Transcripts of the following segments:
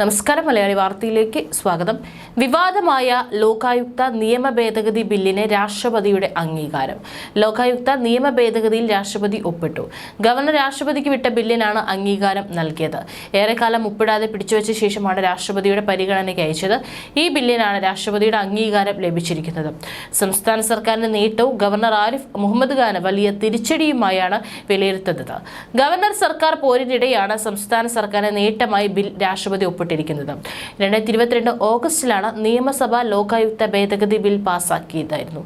നമസ്കാരം മലയാളി വാർത്തയിലേക്ക് സ്വാഗതം. വിവാദമായ ലോകായുക്ത നിയമ ഭേദഗതി ബില്ലിന് രാഷ്ട്രപതിയുടെ അംഗീകാരം. ലോകായുക്ത നിയമ ഭേദഗതിയിൽ രാഷ്ട്രപതി ഒപ്പിട്ടു. ഗവർണർ രാഷ്ട്രപതിക്ക് വിട്ട ബില്ലിനാണ് അംഗീകാരം നൽകിയത്. ഏറെക്കാലം ഒപ്പിടാതെ പിടിച്ചുവെച്ച ശേഷമാണ് രാഷ്ട്രപതിയുടെ പരിഗണനയ്ക്ക് അയച്ചത്. ഈ ബില്ലിനാണ് രാഷ്ട്രപതിയുടെ അംഗീകാരം ലഭിച്ചിരിക്കുന്നത്. സംസ്ഥാന സർക്കാരിന്റെ നേട്ടവും ഗവർണർ ആരിഫ് മുഹമ്മദ് ഖാന് വലിയ തിരിച്ചടിയുമായാണ് വിലയിരുത്തുന്നത്. ഗവർണർ സർക്കാർ പോരിനിടെയാണ് സംസ്ഥാന സർക്കാരിന്റെ നേട്ടമായി ബിൽ രാഷ്ട്രപതി ഒപ്പിട്ടിരിക്കുന്നത് രണ്ടായിരത്തി ഇരുപത്തിരണ്ട് ഓഗസ്റ്റിലാണ് നിയമസഭ ലോകായുക്ത ഭേദഗതി ബിൽ പാസാക്കിയതായിരുന്നു.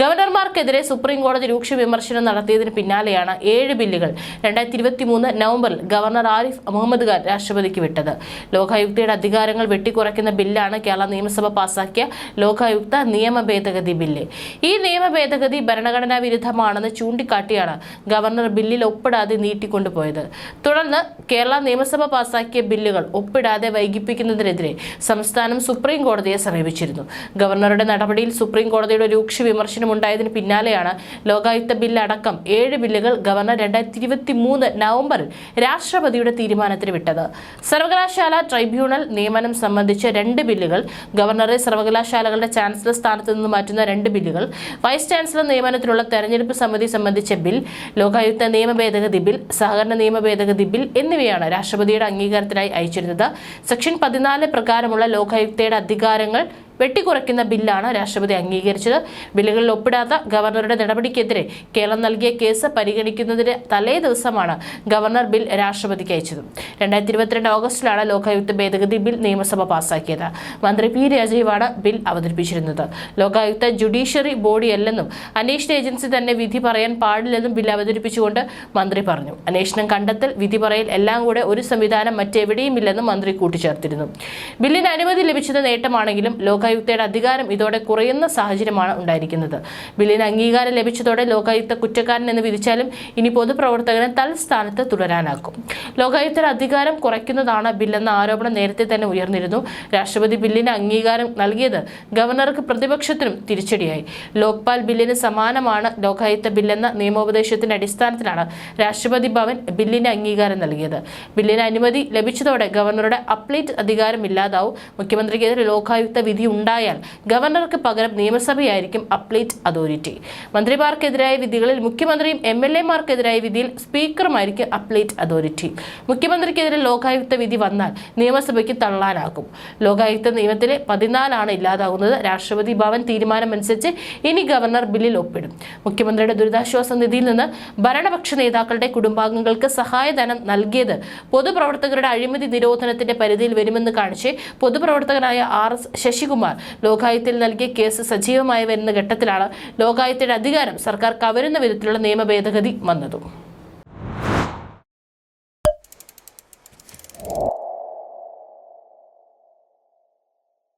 ഗവർണർമാർക്കെതിരെ സുപ്രീം കോടതി രൂക്ഷ വിമർശനം നടത്തിയതിന് പിന്നാലെയാണ് ഏഴ് ബില്ലുകൾ രണ്ടായിരത്തി ഇരുപത്തി മൂന്ന് നവംബറിൽ ഗവർണർ ആരിഫ് മുഹമ്മദ് ഖാൻ രാഷ്ട്രപതിക്ക് വിട്ടത്. ലോകായുക്തയുടെ അധികാരങ്ങൾ വെട്ടിക്കുറയ്ക്കുന്ന ബില്ലാണ് കേരള നിയമസഭ പാസാക്കിയ ലോകായുക്ത നിയമ ഭേദഗതി ബില്ല്. ഈ നിയമ ഭേദഗതി ഭരണഘടനാ വിരുദ്ധമാണെന്ന് ചൂണ്ടിക്കാട്ടിയാണ് ഗവർണർ ബില്ലിൽ ഒപ്പിടാതെ നീട്ടിക്കൊണ്ടുപോയത്. തുടർന്ന് കേരള നിയമസഭ പാസാക്കിയ ബില്ലുകൾ ഒപ്പിടാതെ വൈകിപ്പിക്കുന്നതിനെതിരെ സംസ്ഥാനം സുപ്രീം കോടതിയെ സമീപിച്ചിരുന്നു. ഗവർണറുടെ നടപടിയിൽ സുപ്രീം കോടതിയുടെ രൂക്ഷ വിമർശനം ഉണ്ടായതിന് പിന്നാലെയാണ് ലോകായുക്ത ബില്ല് അടക്കം ഏഴ് ബില്ലുകൾ ഗവർണർ രണ്ടായിരത്തി ഇരുപത്തി മൂന്ന് നവംബറിൽ രാഷ്ട്രപതിയുടെ തീരുമാനത്തിന് വിട്ടത്. സർവകലാശാല ട്രൈബ്യൂണൽ നിയമനം സംബന്ധിച്ച രണ്ട് ബില്ലുകൾ ഗവർണറെ സർവകലാശാലകളുടെ ചാൻസലർ സ്ഥാനത്ത് നിന്ന് മാറ്റുന്ന രണ്ട് ബില്ലുകൾ വൈസ് ചാൻസലർ നിയമനത്തിനുള്ള തെരഞ്ഞെടുപ്പ് സമിതി സംബന്ധിച്ച ബിൽ ലോകായുക്ത നിയമ ഭേദഗതി ബിൽ സഹകരണ നിയമ ഭേദഗതി ബിൽ എന്നിവയാണ് രാഷ്ട്രപതിയുടെ അംഗീകാരത്തിനായി അയച്ചിരുന്നത്. സെക്ഷൻ പതിനാല് പ്രകാരമുള്ള ലോകായുക്തയുടെ അധികാരങ്ങൾ വെട്ടിക്കുറയ്ക്കുന്ന ബില്ലാണ് രാഷ്ട്രപതി അംഗീകരിച്ചത്. ബില്ലുകളിൽ ഒപ്പിടാത്ത ഗവർണറുടെ നടപടിക്കെതിരെ കേരളം നൽകിയ കേസ് പരിഗണിക്കുന്നതിന് തലേ ദിവസമാണ് ഗവർണർ ബിൽ രാഷ്ട്രപതിക്ക് അയച്ചത്. രണ്ടായിരത്തി ഇരുപത്തിരണ്ട് ഓഗസ്റ്റിലാണ് ലോകായുക്ത ഭേദഗതി ബിൽ നിയമസഭ പാസാക്കിയത്. മന്ത്രി പി രാജീവാണ് ബിൽ അവതരിപ്പിച്ചിരുന്നത്. ലോകായുക്ത ജുഡീഷ്യറി ബോഡിയല്ലെന്നും അന്വേഷണ ഏജൻസി തന്നെ വിധി പറയാൻ പാടില്ലെന്നും ബിൽ അവതരിപ്പിച്ചുകൊണ്ട് മന്ത്രി പറഞ്ഞു. അന്വേഷണം കണ്ടെത്തൽ വിധി പറയൽ എല്ലാം കൂടെ ഒരു സംവിധാനം മറ്റെവിടെയുമില്ലെന്നും മന്ത്രി കൂട്ടിച്ചേർത്തിരുന്നു. ബില്ലിന് അനുമതി ലഭിച്ചത് നേട്ടമാണെങ്കിലും ലോകായുക്തയുടെ അധികാരം ഇതോടെ കുറയുന്ന സാഹചര്യമാണ് ഉണ്ടായിരിക്കുന്നത്. ബില്ലിന് അംഗീകാരം ലഭിച്ചതോടെ ലോകായുക്ത കുറ്റക്കാരൻ എന്ന് വിധിച്ചാലും ഇനി പൊതുപ്രവർത്തകന് തൽസ്ഥാനത്ത് തുടരാനാക്കും ലോകായുക്തയുടെ അധികാരം കുറയ്ക്കുന്നതാണ് ബില്ലെന്ന ആരോപണം നേരത്തെ തന്നെ ഉയർന്നിരുന്നു. രാഷ്ട്രപതി ബില്ലിന് അംഗീകാരം നൽകിയത് ഗവർണർക്ക് പ്രതിപക്ഷത്തിനും തിരിച്ചടിയായി. ലോക്പാൽ ബില്ലിന് സമാനമാണ് ലോകായുക്ത ബില്ലെന്ന നിയമോപദേശത്തിന്റെ അടിസ്ഥാനത്തിലാണ് രാഷ്ട്രപതി ഭവൻ ബില്ലിന് അംഗീകാരം നൽകിയത്. ബില്ലിന് അനുമതി ലഭിച്ചതോടെ ഗവർണറുടെ അപ്ലേറ്റ് അധികാരം ഇല്ലാതാവും. മുഖ്യമന്ത്രിക്കെതിരെ ലോകായുക്ത വിധി ഉണ്ടായാൽ ഗവർണർക്ക് പകരം നിയമസഭയായിരിക്കും അപ്ലേറ്റ് അതോറിറ്റി. മന്ത്രിമാർക്കെതിരായ വിധികളിൽ മുഖ്യമന്ത്രിയും എം എൽ എമാർക്കെതിരായ വിധിയിൽ സ്പീക്കറുമായിരിക്കും അപ്ലേറ്റ് അതോറിറ്റി. മുഖ്യമന്ത്രിക്കെതിരെ ലോകായുക്ത വിധി വന്നാൽ നിയമസഭയ്ക്ക് തള്ളാനാകും. ലോകായുക്ത നിയമത്തിലെ പതിനാലാണ് ഇല്ലാതാകുന്നത്. രാഷ്ട്രപതി ഭവൻ തീരുമാനമനുസരിച്ച് ഇനി ഗവർണർ ബില്ലിൽ ഒപ്പിടും. മുഖ്യമന്ത്രിയുടെ ദുരിതാശ്വാസ നിധിയിൽ നിന്ന് ഭരണപക്ഷ നേതാക്കളുടെ കുടുംബാംഗങ്ങൾക്ക് സഹായധനം നൽകിയത് പൊതുപ്രവർത്തകരുടെ അഴിമതി നിരോധനത്തിന്റെ പരിധിയിൽ വരുമെന്ന് കാണിച്ച് പൊതുപ്രവർത്തകനായ ആർ എസ് ശശികുമാർ ലോകായുക്തയിൽ നൽകിയ കേസ് സജീവമായി വരുന്ന ഘട്ടത്തിലാണ് ലോകായുക്തയുടെ അധികാരം സർക്കാർ കവരുന്ന വിധത്തിലുള്ള നിയമ ഭേദഗതി വന്നതും.